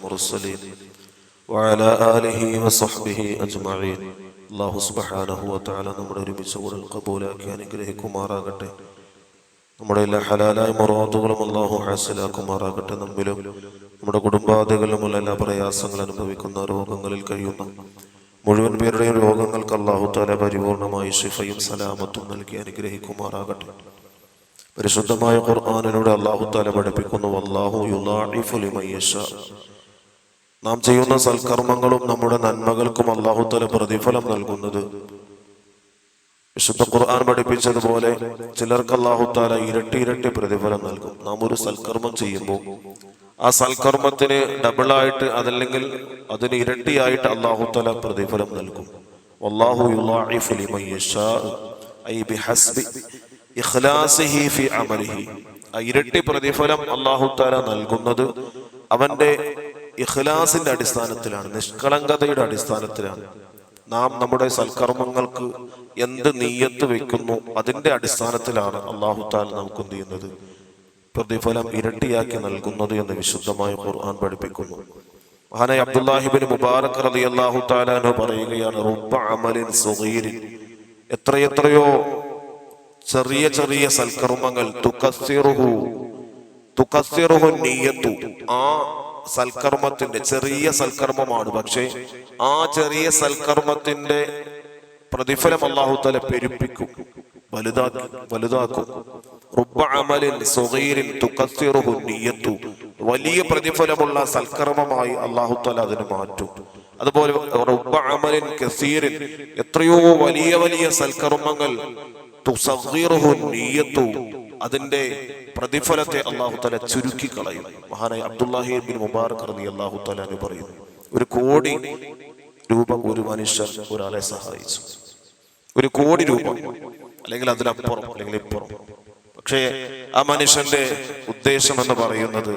المرسلين وعلى آله وصحبه أجمعين അള്ളാഹു സുബ്ഹാനഹു വതആല നമ്മുടെ ഒരുമിച്ച് കൂടെ കബൂലാക്കി അനുഗ്രഹിക്കുമാറാകട്ടെ നമ്മുടെ എല്ലാ ഹലാലായ മൊറാത്തുകളും അള്ളാഹു ഹാസിലാക്കുമാറാകട്ടെ നമ്മിലും നമ്മുടെ കുടുംബാദികളിലുമുള്ള എല്ലാ പ്രയാസങ്ങൾ അനുഭവിക്കുന്ന രോഗങ്ങളിൽ കഴിയുന്ന മുഴുവൻ പേരുടെയും രോഗങ്ങൾക്ക് അള്ളാഹു താല പരിപൂർണമായി ശിഫയും സലാമത്തും നൽകി അനുഗ്രഹിക്കുമാറാകട്ടെ പരിശുദ്ധമായ ഖുർആാനിലൂടെ അള്ളാഹു താല പഠിപ്പിക്കുന്നു അള്ളാഹു യുലാഇഫു ലിമൻ യശാ നാം ചെയ്യുന്ന സൽക്കർമ്മങ്ങളും നമ്മുടെ നന്മകൾക്കും അള്ളാഹുത്തല പ്രതിഫലം നൽകുന്നത്. വിശുദ്ധ ഖുർആൻ പഠിപ്പിച്ചതുപോലെ ചിലർക്ക് അള്ളാഹുത്താല ഇരട്ടി ഇരട്ടി പ്രതിഫലം നൽകും. നാം ഒരു സൽക്കർമ്മം ചെയ്യുമ്പോൾ ആ സൽക്കർമ്മത്തിന് ഡബിളായിട്ട് അതല്ലെങ്കിൽ അതിന് ഇരട്ടിയായിട്ട് അള്ളാഹുത്തല പ്രതിഫലം നൽകും. ആ ഇരട്ടി പ്രതിഫലം അള്ളാഹു താല നൽകുന്നത് അവന്റെ ഇഖ്ലാസിന്റെ അടിസ്ഥാനത്തിലാണ് നിഷ്കളങ്കതയുടെ അടിസ്ഥാനത്തിലാണ്. നാം നമ്മുടെ സൽക്കർമ്മങ്ങൾക്ക് എന്ത് നീയത്ത് വെക്കുന്നു അതിന്റെ അടിസ്ഥാനത്തിലാണ് അള്ളാഹു താൽ നമുക്ക് എന്ത് ചെയ്യുന്നത്? പ്രതിഫലം ഇരട്ടിയാക്കി നൽകുന്നത് എന്ന് വിശുദ്ധമായ ഖുർആൻ പഠിപ്പിക്കുന്നു. മഹാനായ അബ്ദുല്ലാഹിബിൻ മുബാറക് റതി അള്ളാഹു താലു പറയുകയാണ് റുബ അമലിൻ സുഗീരിൻ. എത്രയെത്രയോ ചെറിയ ചെറിയ സൽക്കർമ്മങ്ങൾ തുക്കസിറുഹു തുക്കസിറുഹു നീയത്തു ആ സൽക്കർമ്മത്തിന്റെ ചെറിയ സൽക്കർമ്മമാണ്. പക്ഷേ ആ ചെറിയ സൽക്കർമ്മത്തിന്റെ പ്രതിഫലം അള്ളാഹു തല പെരുപ്പിക്കും. വലുതാക്കി വലുതാക്കും. വലിയ പ്രതിഫലമുള്ള സൽക്കർമ്മമായി അള്ളാഹു തല അതിന് മാറ്റും. അതുപോലെ റുബ അമലിൻ കസീരിൻ എത്രയോ വലിയ വലിയ സൽക്കർമ്മങ്ങൾ. അതിന്റെ പ്രതിഫലത്തെ അള്ളാഹു തല ചുരുക്കി കളയും. മഹാനായ അബ്ദുല്ലാഹി ബിൻ മുബാറക് റതി അള്ളാഹു തലാന് പറയുന്നു ഒരു കോടി രൂപ ഒരു മനുഷ്യൻ ഒരാളെ സഹായിച്ചു. ഒരു കോടി രൂപ അല്ലെങ്കിൽ അതിലപ്പുറം അല്ലെങ്കിൽ ഇപ്പുറം. പക്ഷേ ആ മനുഷ്യന്റെ ഉദ്ദേശം എന്ന് പറയുന്നത്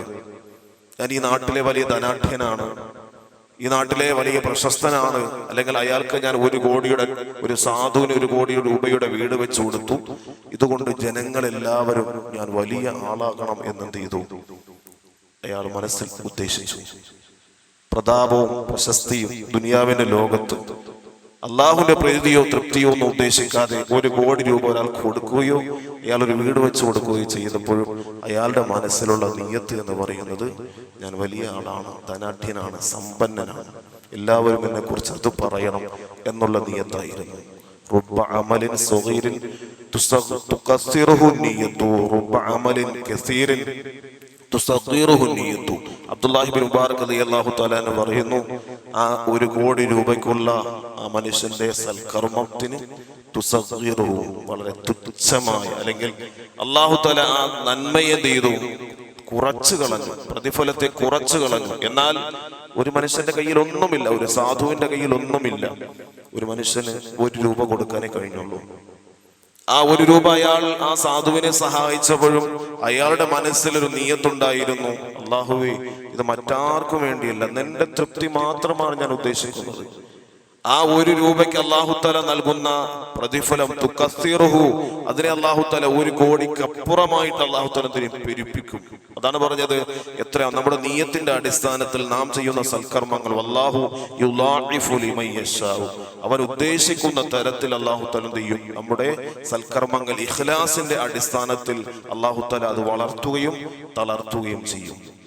ഞാൻ ഈ നാട്ടിലെ വലിയ ധനാഢ്യനാണ്. ഈ നാട്ടിലെ വലിയ പ്രശസ്തനാണ്. അല്ലെങ്കിൽ അയാൾക്ക് ഞാൻ ഒരു കോടിയുടെ ഒരു സാധുവിന് ഒരു കോടി രൂപയുടെ വീട് വെച്ച് കൊടുത്തു. ഇതുകൊണ്ട് ജനങ്ങളെല്ലാവരും ഞാൻ വലിയ ആളാകണം എന്നെന്ത് ചെയ്തു? അയാൾ മനസ്സിൽ ഉദ്ദേശിച്ചു. പ്രതാപവും പ്രശസ്തിയും ദുനിയാവിന്റെ ലോകത്ത് അള്ളാഹുവിന്റെ പ്രീതിയോ തൃപ്തിയോ ഒന്നും ഉദ്ദേശിക്കാതെ ഒരു കോടി രൂപ ഒരാൾക്ക് കൊടുക്കുകയോ അയാൾ ഒരു വീട് വെച്ച് കൊടുക്കുകയോ ചെയ്തപ്പോഴും അയാളുടെ മനസ്സിലുള്ള നീയത്ത് എന്ന് പറയുന്നത് ഞാൻ വലിയ ആളാണ് ധനാഠ്യനാണ് സമ്പന്നനാണ്. എല്ലാവരും എന്നെ കുറിച്ച് അത് പറയണം എന്നുള്ള നീയത്തായിരുന്നു. റുബ്ബ അമലിൻ സുഗീരിൻ തുസ- തുകസ്സിറുഹു നീയത്തു. റുബ്ബ അമലിൻ കസീരിൻ തുസഗ്ഗീറുഹു നീയത്തു. അബ്ദുല്ലാഹി ബിൻ മുബാറക് പറയുന്നു ആ ഒരു കോടി രൂപയ്ക്കുള്ള ആ മനുഷ്യന്റെ സൽക്കർമ്മത്തിന് വളരെ തുച്ഛമായ അല്ലെങ്കിൽ അള്ളാഹു തല ആ നന്മയെ ചെയ്തു കുറച്ചു കളഞ്ഞു പ്രതിഫലത്തെ കുറച്ചു കളഞ്ഞു. എന്നാൽ ഒരു മനുഷ്യന്റെ കയ്യിൽ ഒന്നുമില്ല ഒരു സാധുവിന്റെ കയ്യിൽ ഒന്നുമില്ല ഒരു മനുഷ്യന് ഒരു രൂപ കൊടുക്കാനേ കഴിഞ്ഞുള്ളൂ. ആ ഒരു രൂപ അയാൾ ആ സാധുവിനെ സഹായിച്ചപ്പോഴും അയാളുടെ മനസ്സിൽ ഒരു നീയത്തുണ്ടായിരുന്നു. അള്ളാഹുവേ ഇത് മറ്റാർക്കും വേണ്ടിയല്ല. നിന്റെ തൃപ്തി മാത്രമാണ് ഞാൻ ഉദ്ദേശിക്കുന്നത്. ആ ഒരു രൂപയ്ക്ക് അള്ളാഹുത്തല നൽകുന്ന പ്രതിഫലം തുക്കസ്തീറുഹു അതിനെ അള്ളാഹുത്തല ഒരു കോടിക്കപ്പുറമായിട്ട് അപ്പുറമായിട്ട് അള്ളാഹുത്തല പെരുപ്പിക്കും. അതാണ് പറഞ്ഞത്. എത്ര നമ്മുടെ നീയത്തിന്റെ അടിസ്ഥാനത്തിൽ നാം ചെയ്യുന്ന സൽക്കർമ്മങ്ങൾ. അള്ളാഹു. അവൻ ഉദ്ദേശിക്കുന്ന തരത്തിൽ അള്ളാഹുത്തല ചെയ്യും? നമ്മുടെ സൽക്കർമ്മങ്ങൾ ഇഖ്ലാസിന്റെ അടിസ്ഥാനത്തിൽ അള്ളാഹുത്തല അത് വളർത്തുകയും തളർത്തുകയും ചെയ്യും.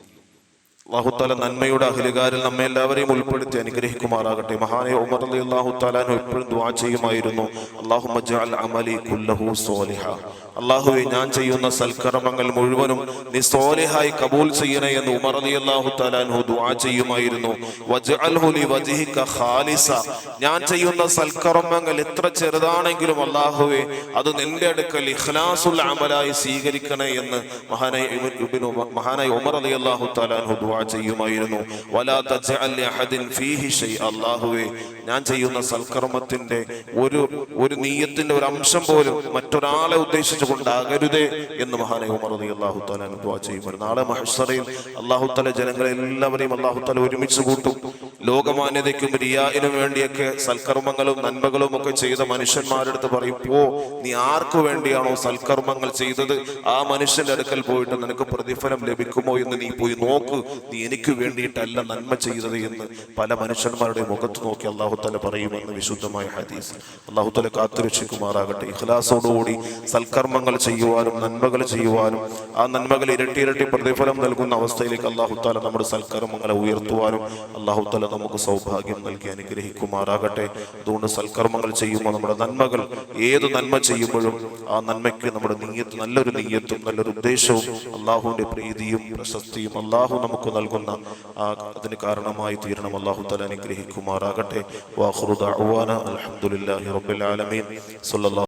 അള്ളാഹുത്താല നന്മയുടെ അഖിലുകാരിൽ നമ്മെ എല്ലാവരെയും ഉൾപ്പെടുത്തി അനുഗ്രഹിക്കുമാറാകട്ടെ. മഹാനെ ഉമർ അലി അള്ളാഹു എപ്പോഴും ദ്വാ ചെയ്യുമായിരുന്നു. അള്ളാഹു അള്ളാഹുവെ ഞാൻ ചെയ്യുന്ന സൽക്കർമ്മങ്ങൾ മുഴുവനും നീ സോലിഹായി കബൂൽ ചെയ്യണേ എന്ന് ഉമർ അലി അള്ളാഹു താലാനു ദ്വാ ചെയ്യുമായിരുന്നു. ഖാലിസ. ഞാൻ ചെയ്യുന്ന സൽക്കർമ്മങ്ങൾ എത്ര ചെറുതാണെങ്കിലും അള്ളാഹുവെ അത് നിന്റെ അടുക്കൽ ഇഖ്ലാസുൽ അമലായി സ്വീകരിക്കണേ എന്ന് മഹാനായി മഹാനായ ഉമർ അലി അള്ളാഹു താലാൻഹു ചെയ്യുമായിരുന്നു. വലാ തജ്അൽ ഫീഹി അല്ലാഹുവേ ഞാൻ ചെയ്യുന്ന സൽക്കർമ്മത്തിന്റെ ഒരു ഒരു നീയത്തിന്റെ ഒരു അംശം പോലും മറ്റൊരാളെ ഉദ്ദേശിച്ചുകൊണ്ടാകരുതേ എന്ന് മഹാനെ ഉമർ അള്ളാഹു താല അനുഭവ ചെയ്യുമായിരുന്നു. നാളെ മഹ്സറയിൽ അള്ളാഹു തല ജനങ്ങളെ എല്ലാവരെയും അള്ളാഹു ഒരുമിച്ച് കൂട്ടും. ലോകമാന്യതയ്ക്കും റിയായിനും വേണ്ടിയൊക്കെ സൽക്കർമ്മങ്ങളും നന്മകളും ഒക്കെ ചെയ്ത മനുഷ്യന്മാരുടെ അടുത്ത് പറയും പോ നീ ആർക്കു വേണ്ടിയാണോ സൽക്കർമ്മങ്ങൾ ചെയ്തത്? ആ മനുഷ്യന്റെ അടുക്കൽ പോയിട്ട് നിനക്ക് പ്രതിഫലം ലഭിക്കുമോ എന്ന് നീ പോയി നോക്ക്. നീ എനിക്ക് വേണ്ടിയിട്ടല്ല നന്മ ചെയ്തത് എന്ന്. പല മനുഷ്യന്മാരുടെ മുഖത്ത് നോക്കി അള്ളാഹുത്തല പറയുമെന്ന് വിശുദ്ധമായ ഹദീസ്. അള്ളാഹുത്തല കാത്തുരക്ഷിക്കുമാറാകട്ടെ. ഇഖ്ലാസോടുകൂടി സൽക്കർമ്മങ്ങൾ ചെയ്യുവാനും നന്മകൾ ചെയ്യുവാനും ആ നന്മകൾ ഇരട്ടി ഇരട്ടി പ്രതിഫലം നൽകുന്ന അവസ്ഥയിലേക്ക് അള്ളാഹുത്താല നമ്മുടെ സൽക്കർമ്മങ്ങളെ ഉയർത്തുവാനും അള്ളാഹുത്താല നമുക്ക് സൗഭാഗ്യം നൽകി അനുഗ്രഹിക്കുമാറാകട്ടെ. അതുകൊണ്ട് സൽക്കർമ്മങ്ങൾ ചെയ്യുമ്പോൾ നമ്മുടെ നന്മകൾ ഏത് നന്മ ചെയ്യുമ്പോഴും ആ നന്മയ്ക്ക് നമ്മുടെ നീയത്ത് നല്ലൊരു നീയത്തും നല്ലൊരു ഉദ്ദേശവും അള്ളാഹുവിന്റെ പ്രീതിയും പ്രശസ്തിയും അള്ളാഹു നമുക്ക് നൽകുന്ന അതിന് കാരണമായി തീരണം. അള്ളാഹു തല അനുഗ്രഹിക്കുമാറാകട്ടെ. വാഹുറുദ